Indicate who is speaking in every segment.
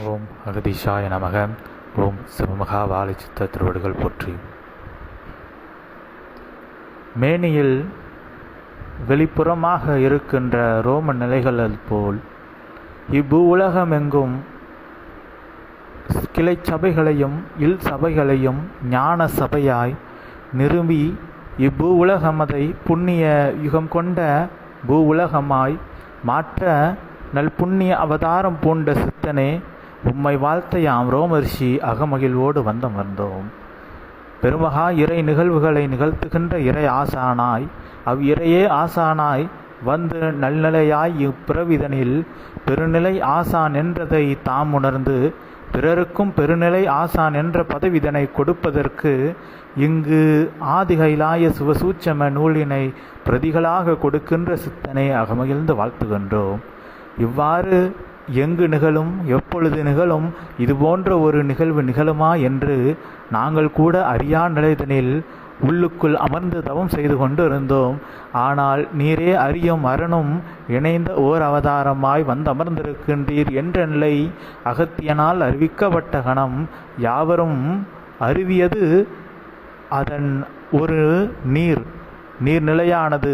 Speaker 1: ஓம் அகதிஷாய நமக. ஓம் சிவமகா வாலிச்சித்த திருவடுகள் போற்றி. மேனியில் வெளிப்புறமாக இருக்கின்ற ரோம நிலைகள் போல் இவ்வு உலகமெங்கும் கிளை சபைகளையும் இல் சபைகளையும் ஞான சபையாய் நிறுவி உலகம் உலகமதை புண்ணிய யுகம் கொண்ட பூ உலகமாய் மாற்ற நல் புண்ணிய அவதாரம் பூண்ட சித்தனே உம்மை வாழ்த்தையாம் ரோமர்ஷி அகமகிழ்வோடு வந்தமர்ந்தோம். பெருமகா இறை நிகழ்வுகளை நிகழ்த்துகின்ற இறை ஆசானாய் அவ் இறையே ஆசானாய் வந்து நல்நிலையாய் இப்பிறவிதனில் பெருநிலை ஆசான் என்றதை தாம் உணர்ந்து பிறருக்கும் பெருநிலை ஆசான் என்ற பதவிதனை கொடுப்பதற்கு இங்கு ஆதிகைலாய சிவசூச்சம நூலினை பிரதிகளாக கொடுக்கின்ற சித்தனை அகமகிழ்ந்து வாழ்த்துகின்றோம். இவ்வாறு எங்கு நிகழும் எப்பொழுது நிகழும் இது போன்ற ஒரு நிகழ்வு நிகழுமா என்று நாங்கள் கூட அறியா நிலைதனில் உள்ளுக்குள் அமர்ந்து தவம் செய்து கொண்டு இருந்தோம். ஆனால் நீரே அறியும் அரணும் இணைந்த ஓர் அவதாரமாய் வந்தமர்ந்திருக்கின்றீர் என்ற நிலை அகத்தியனால் அறிவிக்கப்பட்ட கணம் யாவரும் அறிவியது அதன் ஒரு நீர் நீர்நிலையானது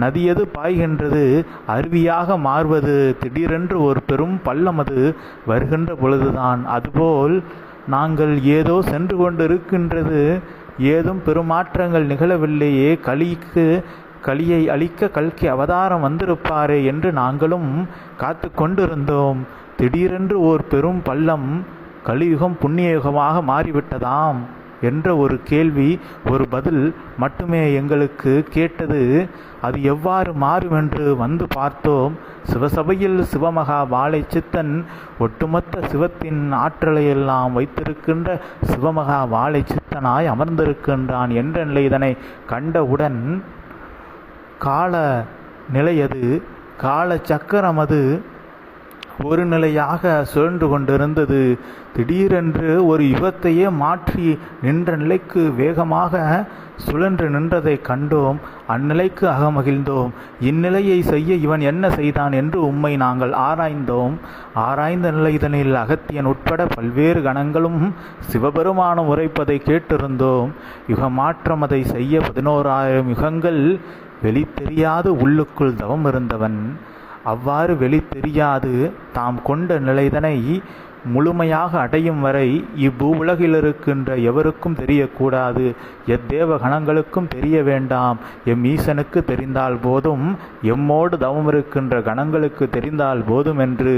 Speaker 1: நதியது பாய்கின்றது? அருவியாக மாறுவது. திடீரென்று ஒரு பெரும் பள்ளம் அது வருகின்ற பொழுதுதான். அதுபோல் நாங்கள் ஏதோ சென்று கொண்டிருக்கின்றது. ஏதும் பெருமாற்றங்கள் நிகழவில்லையே. களிக்கு களியை அழிக்க கல்கி அவதாரம் வந்திருப்பாரே என்று நாங்களும் காத்து கொண்டிருந்தோம். திடீரென்று ஓர் பெரும் பள்ளம் கலியுகம் புண்ணியயுகமாக மாறிவிட்டதாம். என்ற ஒரு கேள்வி ஒரு பதில் மட்டுமே எங்களுக்கு கேட்டது. அது எவ்வாறு மாறும் என்று வந்து பார்த்தோம். சிவசபையில் சிவமகா வாழை சித்தன் ஒட்டுமொத்த சிவத்தின் ஆற்றலையெல்லாம் வைத்திருக்கின்ற சிவமகா வாழை சித்தனாய் அமர்ந்திருக்கின்றான் என்ற நிலை இதனை கண்டவுடன் கால நிலையது கால சக்கரம் அது ஒரு நிலையாக சுழன்று கொண்டிருந்தது. திடீரென்று ஒரு யுகத்தையே மாற்றி நின்ற நிலைக்கு வேகமாக சுழன்று நின்றதை கண்டோம். அந்நிலைக்கு அகமகிழ்ந்தோம். இந்நிலையை செய்ய இவன் என்ன செய்தான் என்று உம்மை நாங்கள் ஆராய்ந்தோம். ஆராய்ந்த நிலைதனில் அகத்தியன் உட்பட பல்வேறு கணங்களும் சிவபெருமானம் உரைப்பதை கேட்டிருந்தோம். யுக மாற்றம் அதை செய்ய பதினோராயிரம் யுகங்கள் வெளி தெரியாது உள்ளுக்குள் தவம் இருந்தவன். அவ்வாறு வெளி தெரியாது. தாம் கொண்ட நிலைதனை முழுமையாக அடையும் வரை இவ்வுலகில் இருக்கின்ற எவருக்கும் தெரியக்கூடாது. எத்தேவ கணங்களுக்கும் தெரிய வேண்டாம். எம் ஈசனுக்கு தெரிந்தால் போதும். எம்மோடு தவம் இருக்கின்ற கணங்களுக்கு தெரிந்தால் போதும் என்று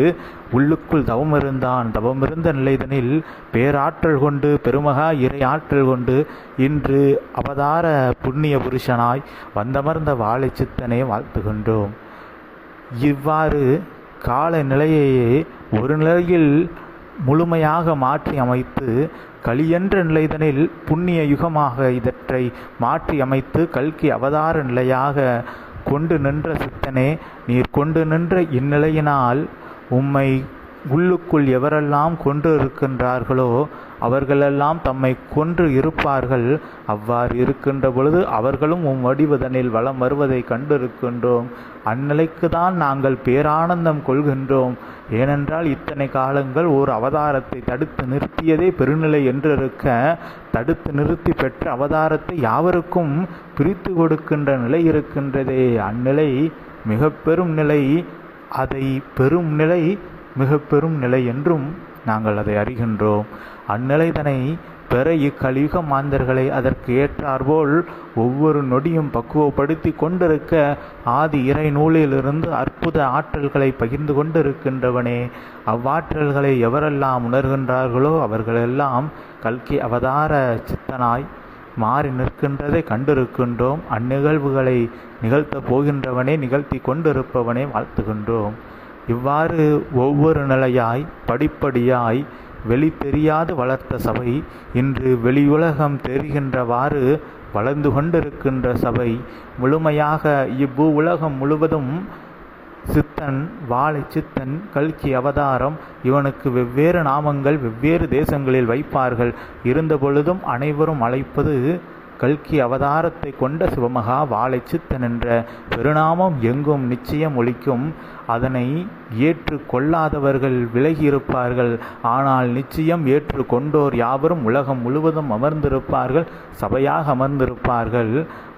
Speaker 1: உள்ளுக்குள் தவம் இருந்தான் தவமிருந்த நிலைதனில் பேராற்றல் கொண்டு பெருமகா இறை ஆற்றல் கொண்டு இன்று அவதார புண்ணிய புருஷனாய் வந்தமர்ந்த வாழை சித்தனை வாழ்த்துகின்றோம். இவ்வாறு கால நிலையையே ஒரு நிலையில் முழுமையாக மாற்றி அமைத்து களியென்ற நிலைதனில் புண்ணிய யுகமாக இதற்றை மாற்றி அமைத்து கல்கி அவதார நிலையாக கொண்டு நின்ற சித்தனே நீர் கொண்டு நின்ற இந்நிலையினால் உம்மை உள்ளுக்குள் எவரெல்லாம் கொன்று இருக்கின்றார்களோ அவர்களெல்லாம் தம்மை கொன்று இருப்பார்கள். அவ்வாறு இருக்கின்ற பொழுது அவர்களும் உம் வடிவதனில் வளம் வருவதை கண்டிருக்கின்றோம். அந்நிலைக்கு தான் நாங்கள் பேரானந்தம் கொள்கின்றோம். ஏனென்றால் இத்தனை காலங்கள் ஓர் அவதாரத்தை தடுத்து நிறுத்தியதே பெருநிலை என்றிருக்க தடுத்து நிறுத்தி பெற்ற அவதாரத்தை யாவருக்கும் பிரித்து கொடுக்கின்ற நிலை இருக்கின்றதே. அந்நிலை மிக பெரும் நிலை அதை பெரும் நிலை மிக பெரும் நிலை என்றும் நாங்கள் அதை அறிகின்றோம். அந்நிலைதனை பெற இக்கலியுக மாந்தர்களை அதற்கு ஏற்றாற்போல் ஒவ்வொரு நொடியும் பக்குவப்படுத்தி கொண்டிருக்க ஆதி இறை நூலிலிருந்து அற்புத ஆற்றல்களை பகிர்ந்து கொண்டிருக்கின்றவனே அவ்வாற்றல்களை எவரெல்லாம் உணர்கின்றார்களோ அவர்களெல்லாம் கல்கி அவதார சித்தனாய் மாறி நிற்கின்றதை கண்டிருக்கின்றோம். அந்நிகழ்வுகளை நிகழ்த்தப் போகின்றவனே நிகழ்த்தி கொண்டிருப்பவனே வாழ்த்துகின்றோம். இவ்வாறு ஒவ்வொரு நிலையாய் படிப்படியாய் வெளி தெரியாது வளர்த்த சபை இன்று வெளியுலகம் தெரிகின்றவாறு வளர்ந்து கொண்டிருக்கின்ற சபை முழுமையாக இவ்வு உலகம் முழுவதும் சித்தன் வாழை சித்தன் கல்கி அவதாரம் இவனுக்கு வெவ்வேறு நாமங்கள் வெவ்வேறு தேசங்களில் வைப்பார்கள். இருந்த பொழுதும் அனைவரும் அழைப்பது கல்கி அவதாரத்தை கொண்ட சிவமகா வாழைச்சித்தன் என்ற பெருநாமம் எங்கும் நிச்சயம் ஒழிக்கும் அதனை ஏற்று கொள்ளாதவர்கள் விலகி இருப்பார்கள் ஆனால் நிச்சயம் ஏற்று கொண்டோர் யாவரும் உலகம் முழுவதும் அமர்ந்திருப்பார்கள். சபையாக அமர்ந்திருப்பார்கள்.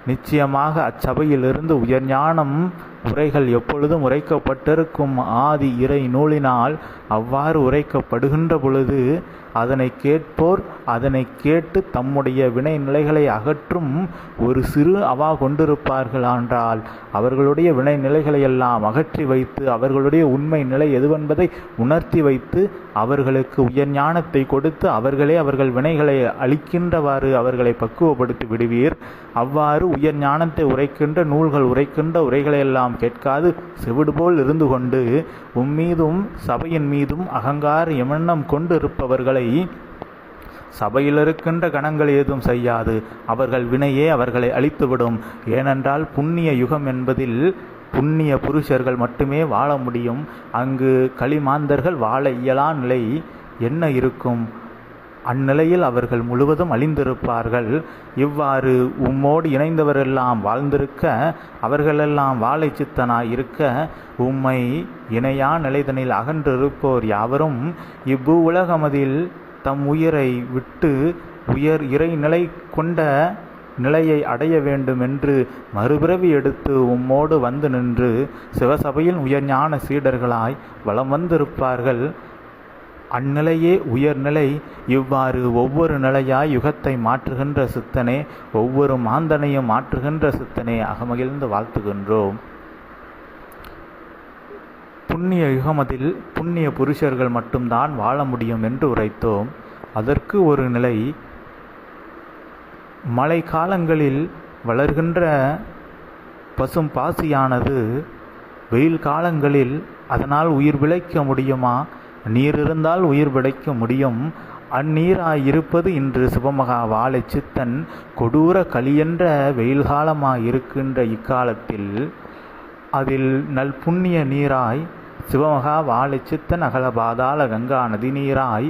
Speaker 1: நிச்சயமாக அச்சபையிலிருந்து உயர்ஞானம் உரைகள் எப்பொழுதும் உரைக்கப்பட்டிருக்கும். ஆதி இறை நூலினால் அவ்வாறு உரைக்கப்படுகின்ற பொழுது அதனை கேட்போர் அதனை கேட்டு தம்முடைய வினை நிலைகளை அகற்றும் ஒரு சிறு அவா கொண்டிருப்பார்கள் என்றால் அவர்களுடைய வினை நிலைகளை எல்லாம் அகற்றி வைத்து அவர்களுடைய உண்மை நிலை எதுவென்பதை உணர்த்தி வைத்து அவர்களுக்கு உயர் ஞானத்தை கொடுத்து அவர்களே அவர்கள் வினைகளை அளிக்கின்றவாறு அவர்களை பக்குவப்படுத்தி விடுவீர். அவ்வாறு உயர் ஞானத்தை உரைக்கின்ற நூல்கள் உரைக்கின்ற உரைகளை எல்லாம் கேட்காது செவிடு போல் இருந்து கொண்டு உம்மீதும் சபையின் மீதும் அகங்கார எண்ணம் கொண்டு இருப்பவர்களை சபையில் இருக்கின்ற கணங்கள் ஏதும் செய்யாது. அவர்கள் வினையே அவர்களை அழித்துவிடும். ஏனென்றால் புண்ணிய யுகம் என்பதில் புண்ணிய புருஷர்கள் மட்டுமே வாழ முடியும். அங்கு களிமாந்தர்கள் வாழ இயலா நிலை என்ன இருக்கும்? அந்நிலையில் அவர்கள் முழுவதும் அழிந்திருப்பார்கள். இவ்வாறு உம்மோடு இணைந்தவரெல்லாம் வாழ்ந்திருக்க அவர்களெல்லாம் வாழை சித்தனாய் இருக்க உம்மை இணையா நிலைதனில் அகன்றிருப்போர் யாவரும் இவ்வு உலகமதில் தம் உயிரை விட்டு உயர் இறைநிலை கொண்ட நிலையை அடைய வேண்டும் என்று மறுபிறவி எடுத்து உம்மோடு வந்து நின்று சிவசபையில் உயர்ஞான சீடர்களாய் வலம் வந்திருப்பார்கள். அந்நிலையே உயர்நிலை இவ்வாறு ஒவ்வொரு நிலையாய் யுகத்தை மாற்றுகின்ற சித்தனே ஒவ்வொரு மாந்தனையும் மாற்றுகின்ற சித்தனே அகமகிழ்ந்து வாழ்த்துகின்றோம். புண்ணிய யுகமதில் புண்ணிய புருஷர்கள் மட்டும்தான் வாழ முடியும் என்று உரைத்தோம். அதற்கு ஒரு நிலை மழை காலங்களில் வளர்கின்ற பசும் பாசியானது வெயில் காலங்களில் அதனால் உயிர் விளைக்க முடியுமா? நீர் இருந்தால் உயிர் விளைக்க முடியும். அந்நீராய் இருப்பது இன்று சிவமகா வாழை சித்தன் கொடூர கலியென்ற வெயில் காலமாய் இருக்கின்ற இக்காலத்தில் அதில் நல் புண்ணிய நீராய் சிவமகா வாழை அகல பாதாள கங்கா நதி நீராய்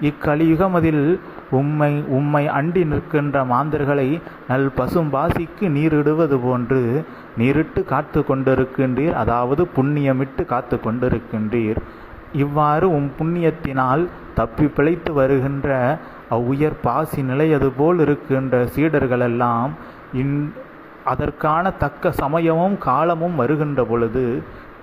Speaker 1: இக்கலியுகமதில் உம்மை உம்மை அண்டி நிற்கின்ற மாந்தர்களை நல் பசும்பாசிக்கு நீரிடுவது போன்று நீரிட்டு காத்து கொண்டிருக்கின்றீர் அதாவது புண்ணியமிட்டு காத்து கொண்டிருக்கின்றீர். இவ்வாறு உம் புண்ணியத்தினால் தப்பி பிழைத்து வருகின்ற அவ்வுயர் பாசி நிலையது போல் இருக்கின்ற சீடர்களெல்லாம் இன் அதற்கான தக்க சமயமும் காலமும் வருகின்ற பொழுது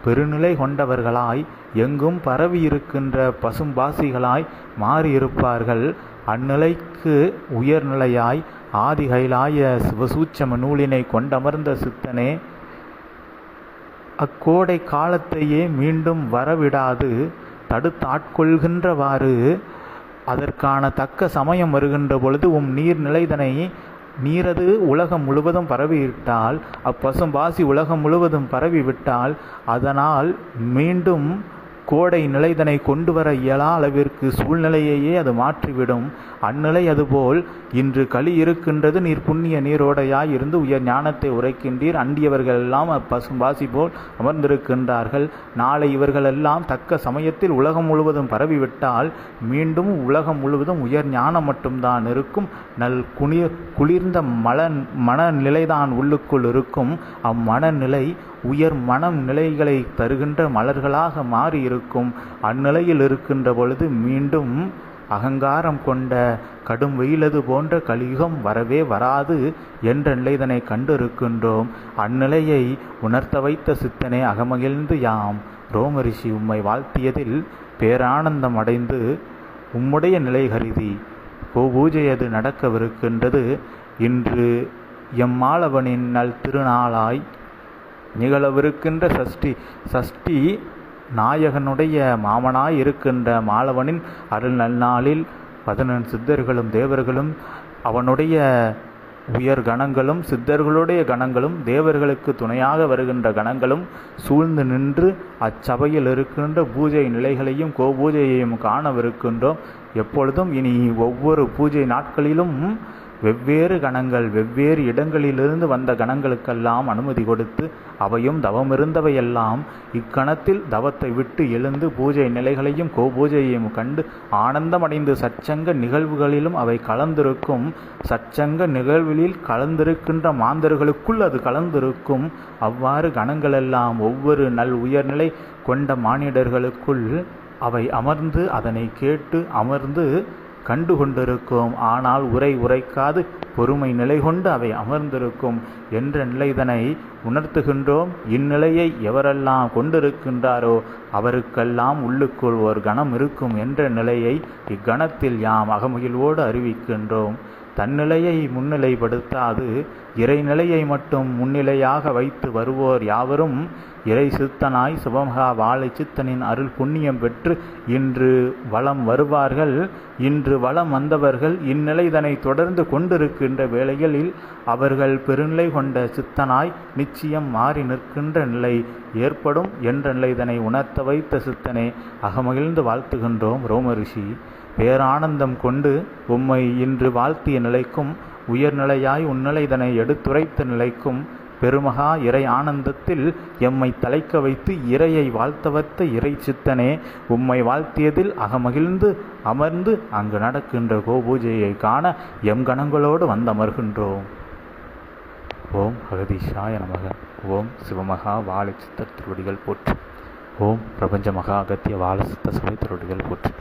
Speaker 1: பெருநிலை கொண்டவர்களாய் எங்கும் பரவியிருக்கின்ற பசும்பாசிகளாய் மாறியிருப்பார்கள். அந்நிலைக்கு உயர்நிலையாய் ஆதிகைலாய சிவசூச்சம நூலினை கொண்டமர்ந்த சித்தனே அக்கோடை காலத்தையே மீண்டும் வரவிடாது தடுத்தாட்கொள்கின்றவாறு அதற்கான தக்க சமயம் வருகின்ற பொழுது உம் நீர்நிலைதனை நீரது உலகம் முழுவதும் பரவிவிட்டால் அப்பசும்பாசி உலகம் முழுவதும் பரவிவிட்டால் அதனால் மீண்டும் கோடை நிலைதனை கொண்டு வர இயலா அளவிற்கு சூழ்நிலையையே அது மாற்றிவிடும். அந்நிலை அதுபோல் இன்று களி இருக்கின்றது நீர் புண்ணிய நீரோடையாய் இருந்து உயர் ஞானத்தை உரைக்கின்றீர். அண்டியவர்கள் எல்லாம் அப்பசும்பாசி போல் அமர்ந்திருக்கின்றார்கள். நாளை இவர்களெல்லாம் தக்க சமயத்தில் உலகம் முழுவதும் பரவிவிட்டால் மீண்டும் உலகம் முழுவதும் உயர் ஞானம் மட்டும்தான் இருக்கும். நல் குளிர் குளிர்ந்த மலன் மனநிலைதான் உள்ளுக்குள் இருக்கும். அம்மனநிலை உயர் மனம் நிலைகளை தருகின்ற மலர்களாக மாறி இருக்கும் அந்நிலையில் இருக்கின்ற பொழுது மீண்டும் அகங்காரம் கொண்ட கடும் வெயிலது போன்ற கலியுகம் வரவே வராது என்ற நிலைதனை கண்டிருக்கின்றோம். அந்நிலையை உணர்த்த வைத்த சித்தனை அகமகிழ்ந்து யாம். ரோமரிஷி உம்மை வாழ்த்தியதில் பேரானந்தம் அடைந்து உம்முடைய நிலை கருதி கோபூஜை அது நடக்கவிருக்கின்றது. இன்று எம்மாளவனின் நல் திருநாளாய் நிகழவிருக்கின்ற சஷ்டி. சஷ்டி நாயகனுடைய மாமனாய் இருக்கின்ற மாலவனின் அருள் நன்னாளில் பதினெண் சித்தர்களும் தேவர்களும் அவனுடைய உயர் கணங்களும் சித்தர்களுடைய கணங்களும் தேவர்களுக்கு துணையாக வருகின்ற கணங்களும் சூழ்ந்து நின்று அச்சபையில் இருக்கின்ற பூஜை நிலைகளையும் கோபூஜையையும் காணவிருக்கின்றோம். எப்பொழுதும் இனி ஒவ்வொரு பூஜை நாட்களிலும் வெவ்வேறு கணங்கள் வெவ்வேறு இடங்களிலிருந்து வந்த கணங்களுக்கெல்லாம் அனுமதி கொடுத்து அவையும் தவமிருந்தவையெல்லாம் இக்கணத்தில் தவத்தை விட்டு எழுந்து பூஜை நிலைகளையும் கோபூஜையையும் கண்டு ஆனந்தமடைந்து சச்சங்க நிகழ்வுகளிலும் அவை கலந்திருக்கும் சச்சங்க நிகழ்வுகளில் கலந்திருக்கின்ற மாந்தர்களுக்குள் அது கலந்திருக்கும். அவ்வாறு கணங்களெல்லாம் ஒவ்வொரு நல் உயர்நிலை கொண்ட மானிடர்களுக்குள் அவை அமர்ந்து அதனை கேட்டு அமர்ந்து கண்டு கொண்டிருக்கும் ஆனால் உரை உரைக்காது பொறுமை நிலை கொண்டு அவை அமர்ந்திருக்கும் என்ற நிலைதனை உணர்த்துகின்றோம். இந்நிலையை எவரெல்லாம் கொண்டிருக்கின்றாரோ அவருக்கெல்லாம் உள்ளுக்குள் ஒரு கணம் இருக்கும் என்ற நிலையை இக்கணத்தில் யாம் அகமகிழ்வோடு அறிவிக்கின்றோம். தன்னிலையை முன்னிலைப்படுத்தாது. இறைநிலையை மட்டும் முன்னிலையாக வைத்து வருவோர் யாவரும் இறை சித்தனாய் சுபமகா வாழை சித்தனின் அருள் புண்ணியம் பெற்று இன்று வளம் வருவார்கள். இன்று வளம் வந்தவர்கள் இந்நிலைதனை தொடர்ந்து கொண்டிருக்கின்ற வேளைகளில் அவர்கள் பெருநிலை கொண்ட சித்தனாய் நிச்சயம் மாறி நிற்கின்ற நிலை ஏற்படும் என்ற நிலைதனை உணர்த்த வைத்த சித்தனை அகமகிழ்ந்து வாழ்த்துகின்றோம் ரோமரிஷி பேரானந்தம் கொண்டு உம்மை இன்று வாழ்த்திய நிலைக்கும் உயர்நிலையாய் உன்னிலைதனை எடுத்துரைத்த நிலைக்கும் பெருமகா இறை ஆனந்தத்தில் எம்மை தலைக்க வைத்து இறையை வாழ்த்தவத்த இறை சித்தனே உம்மை வாழ்த்தியதில் அகமகிழ்ந்து அமர்ந்து அங்கு நடக்கின்ற கோபூஜையை காண எம் கணங்களோடு வந்தமர்கின்றோம். ஓம் அகதீஷாய நமக. ஓம் சிவமகா வாழை சித்தர் திருவடிகள் போற்று. ஓம் பிரபஞ்ச மகா அகத்திய வாழ சித்த சபை திருவடிகள் போற்று.